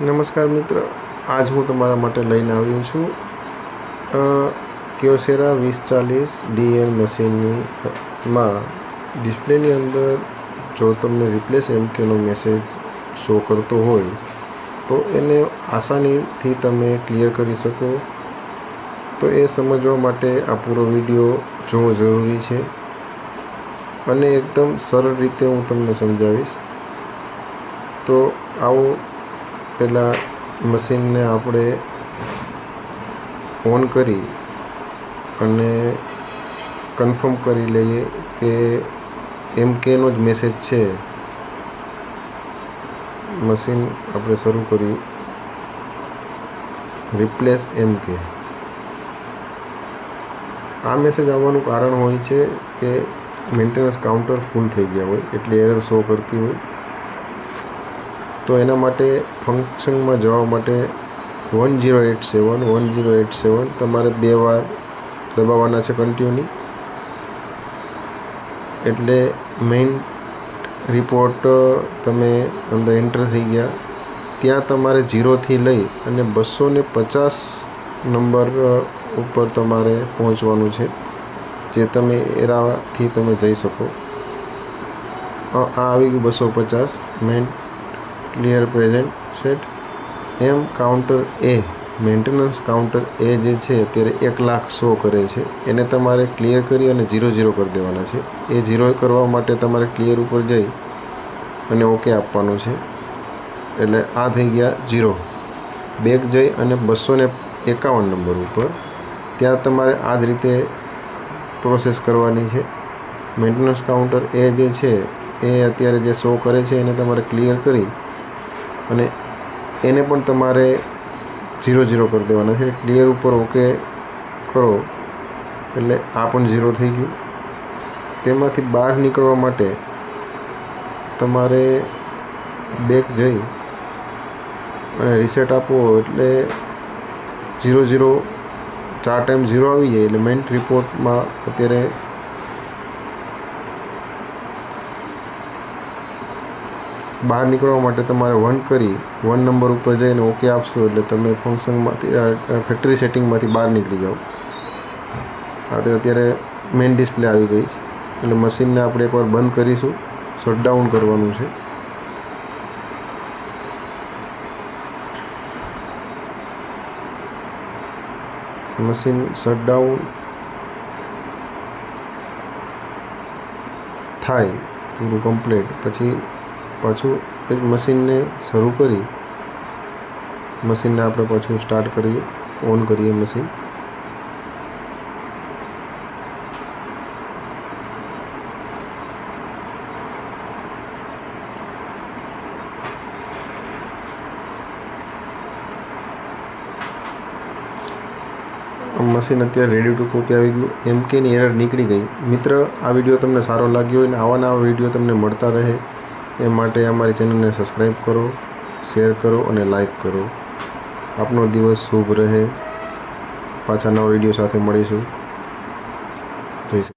નમસ્કાર મિત્ર. આજ હું તમારા માટે લઈને આવ્યો છું. ક્યોસેરા વીસ ચાલીસ ડીએમ મશીનની માં ડિસ્પ્લેની અંદર જો તમને રિપ્લેસ એમકેનો મેસેજ શો કરતો હોય, તો એને આસાનીથી તમે ક્લિયર કરી શકો. તો એ સમજવા માટે આ પૂરો વીડિયો જોવો જરૂરી છે. અને એકદમ સરળ રીતે હું તમને સમજાવીશ. તો આવો પહેલાં મશીનને આપણે ઓન કરી અને કન્ફર્મ કરી લઈએ કે એમ કેનો જ મેસેજ છે. મશીન આપણે શરૂ કર્યું. રિપ્લેસ એમ કે આ મેસેજ આવવાનું કારણ હોય છે કે મેન્ટેનન્સ કાઉન્ટર ફૂલ થઈ ગયા હોય, એટલે એરર શો કરતી હોય. તો એના માટે ફંક્શનમાં જવા માટે one zero eight seven one zero eight seven તમારે બે વાર દબાવવાના છે કન્ટિન્યુની એટલે મેઇન રિપોર્ટ તમે અંદર એન્ટર થઈ ગયા. ત્યાં તમારે જીરોથી લઈ અને બસો ને પચાસ નંબર ઉપર તમારે પહોંચવાનું છે, જે તમે એરાથી તમે જઈ શકો. આ આવી ગયું બસો પચાસ. મેઇન ક્લિયર પ્રેઝન્ટ સેટ એમ કાઉન્ટર એ મેન્ટેનન્સ કાઉન્ટર એ જે છે, અત્યારે એક લાખ શો કરે છે. એને તમારે ક્લિયર કરી અને ઝીરો ઝીરો કરી દેવાના છે. એ ઝીરો કરવા માટે તમારે ક્લિયર ઉપર જઈ અને ઓકે આપવાનું છે. એટલે આ થઈ ગયા ઝીરો બેક જઈ અને બસો ને એકાવન નંબર ઉપર. ત્યાં તમારે આ જ રીતે પ્રોસેસ કરવાની છે. મેન્ટેનન્સ કાઉન્ટર એ જે છે, એ અત્યારે જે શો કરે છે, એને તમારે ક્લિયર કરી અને એને પણ તમારે ઝીરો ઝીરો કરી દેવાના છે. ક્લિયર ઉપર ઓકે કરો. એટલે આ પણ ઝીરો થઈ ગયું. તેમાંથી બહાર નીકળવા માટે તમારે બેક જઈ અને રિસેટ આપવો એટલે ઝીરો ઝીરો ચાર ટાઈમ ઝીરો આવી જાય. એટલે મેન્ટ રિપોર્ટમાં અત્યારે બહાર નીકળવા માટે તમારે વન કરી, વન નંબર ઉપર જઈને ઓકે આપશો એટલે તમે ફંક્શનમાંથી ફેક્ટરી સેટિંગમાંથી બહાર નીકળી જાઓ. આપણે અત્યારે મેઇન ડિસ્પ્લે આવી ગઈ છે. એટલે મશીનને આપણે એકવાર બંધ કરીશું. શટડાઉન કરવાનું છે. મશીન શટડાઉન થાય, પૂરું કમ્પ્લીટ પછી પાછું એ જ મશીનને શરૂ કરી, મશીનને આપણે પાછું સ્ટાર્ટ કરીએ ઓન કરીએ મશીન. મશીન અત્યારે રેડી ટુ કોપી આવી ગયું. એમ કેની એરર નીકળી ગઈ. મિત્ર, આ વીડિયો તમને સારો લાગ્યો હોય અને આવા નવા વીડિયો તમને મળતા રહે. એ માટે અમારી ચેનલને સબસ્ક્રાઈબ કરો, શેર કરો અને લાઈક કરો. આપનો દિવસ શુભ રહે. પાછા નવા વીડિયો સાથે મળીશું. જય